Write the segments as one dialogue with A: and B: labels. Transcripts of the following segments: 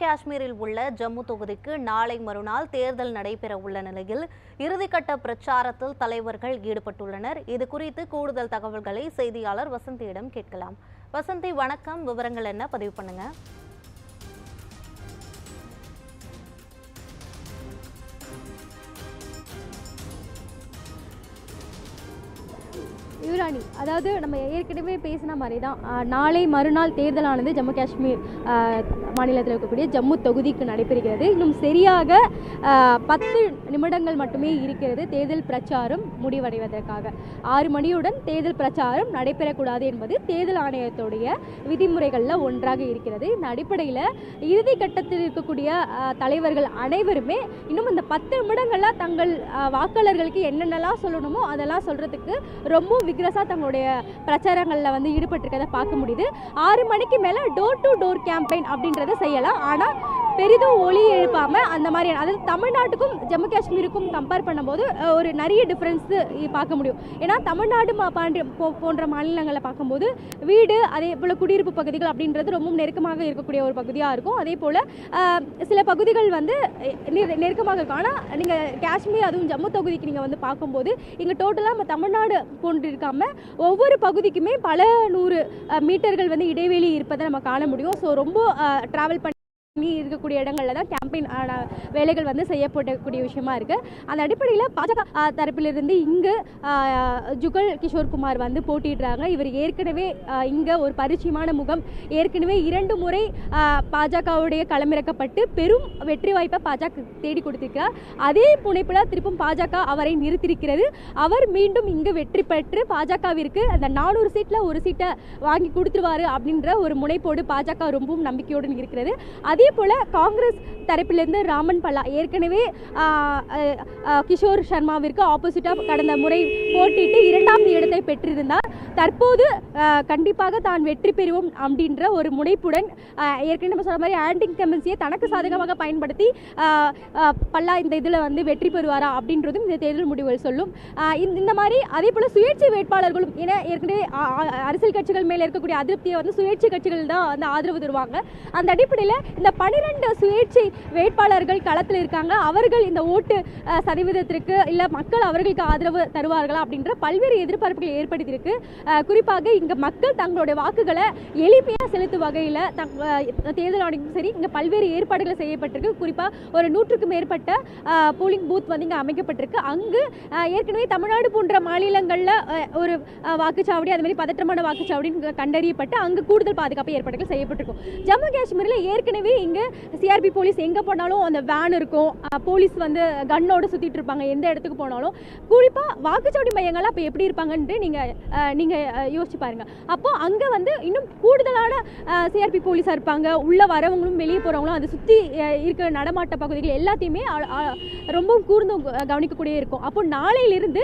A: காஷ்மீரில் உள்ள ஜம்மு தொகுதிக்கு நாளை மறுநாள் தேர்தல் நடைபெற உள்ள நிலையில் இறுதிக்கட்ட பிரச்சாரத்தில் தலைவர்கள் ஈடுபட்டுள்ளனர். இது குறித்து கூடுதல் தகவல்களை செய்தியாளர் வசந்தியிடம் கேட்கலாம். வசந்தி வணக்கம். விவரங்கள் என்ன? பதிவு பண்ணுங்க.
B: மதுராணி அதாவது நம்ம ஏற்கனவே பேசின மாதிரி தான் நாளை மறுநாள் தேர்தலானது ஜம்மு காஷ்மீர் மாநிலத்தில் இருக்கக்கூடிய ஜம்மு தொகுதிக்கு நடைபெறுகிறது. இன்னும் சரியாக பத்து நிமிடங்கள் மட்டுமே இருக்கிறது தேர்தல் பிரச்சாரம் முடிவடைவதற்காக. ஆறு மணியுடன் தேர்தல் பிரச்சாரம் நடைபெறக்கூடாது என்பது தேர்தல் ஆணையத்துடைய விதிமுறைகளில் ஒன்றாக இருக்கிறது. இந்த அடிப்படையில் இறுதி கட்டத்தில் இருக்கக்கூடிய தலைவர்கள் அனைவருமே இன்னும் இந்த பத்து நிமிடங்களில் தங்கள் வாக்காளர்களுக்கு என்னென்னலாம் சொல்லணுமோ அதெல்லாம் சொல்கிறதுக்கு ரொம்ப விக்ரஸாக தங்களுடைய பிரச்சாரங்களில் வந்து ஈடுபட்டிருக்கதை பார்க்க முடியுது. ஆறு மணிக்கு மேலே டோர் டு டோர் கேம்பெயின் அப்படின்றத செய்யலாம். ஆனால் பெரிதும் ஒளி எழுப்பாமல் அந்த மாதிரி அதாவது தமிழ்நாட்டுக்கும் ஜம்மு காஷ்மீருக்கும் கம்பேர் பண்ணும்போது ஒரு நிறைய டிஃப்ரென்ஸ் பார்க்க முடியும். ஏன்னா தமிழ்நாடு பாண்டி போ- போன்ற மாநிலங்களை பார்க்கும்போது வீடு அதே போல் குடியிருப்பு பகுதிகள் அப்படின்றது ரொம்ப நெருக்கமாக இருக்கக்கூடிய ஒரு பகுதியாக இருக்கும். அதே போல் சில பகுதிகள் வந்து நெரு- நெருக்கமாக இருக்கும். ஆனால் நீங்கள் காஷ்மீர் அதுவும் ஜம்மு தொகுதிக்கு நீங்கள் வந்து பார்க்கும்போது இங்கே டோட்டலாக நம்ம தமிழ்நாடு போன்று இருக்காமல் ஒவ்வொரு பகுதிக்குமே பல நூறு மீட்டர்கள் வந்து இடைவெளி இருப்பதை நம்ம காண முடியும். ஸோ ரொம்ப ட்ராவல் பண்ணி இருக்கக்கூடிய இடங்கள்ல தான் கேம்பெயின் வேலைகள் வந்து செய்யப்படக்கூடிய விஷயமா இருக்கு. அந்த அடிப்படையில் பாஜக தரப்பிலிருந்து இங்கு ஜுகல் கிஷோர் குமார் வந்து போட்டியிடுறாங்க. இவர் ஏற்கனவே இங்க ஒரு பரிச்சயமான முகம் ஏற்கனவே இரண்டு முறை பாஜகவுடைய களமிறக்கப்பட்டு பெரும் வெற்றி வாய்ப்பை பாஜக தேடி கொடுத்திருக்கிறார் அதே புனைப்பில் திருப்பும் பாஜக அவரை நிறுத்தியிருக்கிறது. அவர் மீண்டும் இங்கு வெற்றி பெற்று பாஜகவிற்கு அந்த நானூறு சீட்டில் ஒரு சீட்டை வாங்கி கொடுத்துருவாரு அப்படின்ற ஒரு முனைப்போடு பாஜக ரொம்பவும் நம்பிக்கையுடன் இருக்கிறது. அதே அதே போல் காங்கிரஸ் தரப்பிலிருந்து ராமன் பல்லா ஏற்கனவே கிஷோர் சர்மாவிற்கு ஆப்போசிட்டாக கடந்த முறை போட்டிட்டு இரண்டாம் இடத்தை பெற்றிருந்தார். தற்போது கண்டிப்பாக தான் வெற்றி பெறுவோம் அப்படின்ற ஒரு முனைப்புடன் ஏற்கனவே நம்ம சொன்ன மாதிரி ஆன்டி கமென்சியை தனக்கு சாதகமாக பயன்படுத்தி பல்லா இந்த இதில் வந்து வெற்றி பெறுவாரா அப்படின்றதும் இந்த தேர்தல் முடிவுகள் சொல்லும். இந்த மாதிரி அதே போல் சுயேட்சை வேட்பாளர்களும் ஏன்னா ஏற்கனவே அரசியல் கட்சிகள் மேலே இருக்கக்கூடிய அதிருப்தியை வந்து சுயேட்சை கட்சிகள் தான் வந்து ஆதரவு தருவாங்க. அந்த அடிப்படையில் இந்த பனிரெண்டு சுயேட்சை வேட்பாளர்கள் களத்தில் இருக்காங்க. அவர்கள் இந்த ஓட்டு சதவீதத்திற்கு இல்லை மக்கள் அவர்களுக்கு ஆதரவு தருவார்களா அப்படின்ற பல்வேறு எதிர்பார்ப்புகள் ஏற்படுத்தியிருக்கு. குறிப்பாக இங்கே மக்கள் தங்களுடைய வாக்குகளை எளிமையாக செலுத்தும் வகையில் தேர்தல் ஆணையம் சரி இங்கே பல்வேறு ஏற்பாடுகள் செய்யப்பட்டிருக்கு. குறிப்பாக ஒரு நூற்றுக்கும் மேற்பட்ட போலிங் பூத் வந்து இங்கே அமைக்கப்பட்டிருக்கு. அங்கு ஏற்கனவே தமிழ்நாடு போன்ற மாநிலங்களில் ஒரு வாக்குச்சாவடி அது மாதிரி பதற்றமான வாக்குச்சாவடி கண்டறியப்பட்டு அங்கு கூடுதல் பாதுகாப்பு ஏற்பாடுகள் செய்யப்பட்டிருக்கும். ஜம்மு காஷ்மீரில் ஏற்கனவே இங்கே சிஆர்பி போலீஸ் எங்கே போனாலும் அந்த வேன் இருக்கும். போலீஸ் வந்து கன்னோடு சுற்றிட்டு இருப்பாங்க. எந்த இடத்துக்கு போனாலும். குறிப்பாக வாக்குச்சாவடி மையங்கள்லாம் அப்போ எப்படி இருப்பாங்கன்ட்டு நீங்கள் நீங்கள் யோசிச்சு பாருங்க. அப்போது அங்கே வந்து இன்னும் கூடுதலான சிஆர்பி போலீஸாக இருப்பாங்க. உள்ளே வரவங்களும் வெளியே போகிறவங்களும் அதை சுற்றி இருக்கிற நடமாட்ட பகுதிகள் எல்லாத்தையுமே ரொம்பவும் கூர்ந்து கவனிக்கக்கூடிய இருக்கும். அப்போ நாளையிலிருந்து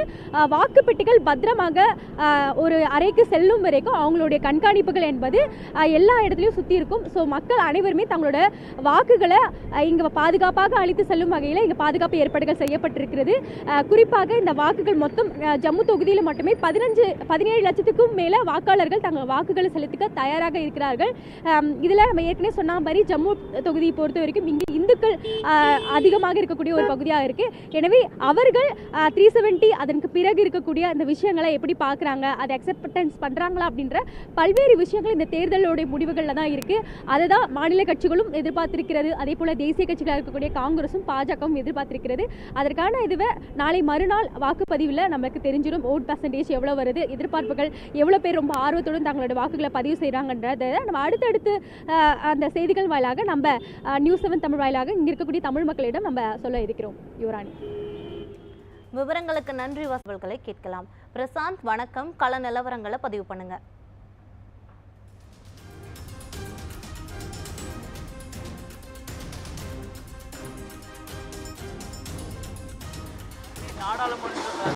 B: வாக்குப்பெட்டிகள் பத்திரமாக ஒரு அறைக்கு செல்லும் வரைக்கும் அவங்களுடைய கண்காணிப்புகள் என்பது எல்லா இடத்துலையும் சுற்றி இருக்கும். ஸோ மக்கள் அனைவருமே தங்களோட வாக்குகளை இங்கே பாதுகாப்பாக அளித்து செல்லும் வகையில் இங்கே பாதுகாப்பு ஏற்பாடுகள் செய்யப்பட்டிருக்கிறது. குறிப்பாக இந்த வாக்குகள் மொத்தம் ஜம்மு தொகுதியில் மட்டுமே பதினஞ்சு பதினேழு லட்சத்துக்கும் மேலே வாக்காளர்கள் தங்கள் வாக்குகளை செலுத்திக்க தயாராக இருக்கிறார்கள். இதில் நம்ம ஏற்கனவே சொன்ன மாதிரி ஜம்மு தொகுதியை பொறுத்த வரைக்கும் இங்கே இந்துக்கள் அதிகமாக இருக்கக்கூடிய ஒரு பகுதியாக இருக்கு. எனவே அவர்கள் த்ரீ செவன்ட்டி அதற்கு பிறகு இருக்கக்கூடிய அந்த விஷயங்களை எப்படி பார்க்குறாங்க அதை அக்செப்டன்ஸ் பண்ணுறாங்களா அப்படின்ற பல்வேறு விஷயங்கள் இந்த தேர்தலோடைய முடிவுகளில் தான் இருக்கு. அதை தான் மாநில கட்சிகளும் எதிர்பார்த்திருக்கிறது. அதே போல தேசிய கட்சிகளாக இருக்கக்கூடிய காங்கிரஸும் பாஜகவும் எதிர்பார்த்திருக்கிறது. அதற்கான இதுவே நாளை மறுநாள் வாக்குப்பதிவில் நமக்கு தெரிஞ்சிடும் ஓட் பர்சன்டேஜ் எவ்வளோ வருது எதிர்பார்ப்புகள் எவ்வளோ பேர் ரொம்ப ஆர்வத்துடன் தங்களோட வாக்குகளை பதிவு செய்கிறாங்கன்றதை நம்ம அடுத்தடுத்து அந்த செய்திகள் வாயிலாக நம்ம நியூஸ் செவன் தமிழ் வாயிலாக இங்கே இருக்கக்கூடிய தமிழ் மக்களிடம் நம்ம சொல்ல இருக்கிறோம் யுவராணி.
A: விவரங்களுக்கு நன்றி வசல்களை கேட்கலாம். பிரசாந்த் வணக்கம். கள நிலவரங்களை பதிவு பண்ணுங்க.
C: நாடாளுமன்ற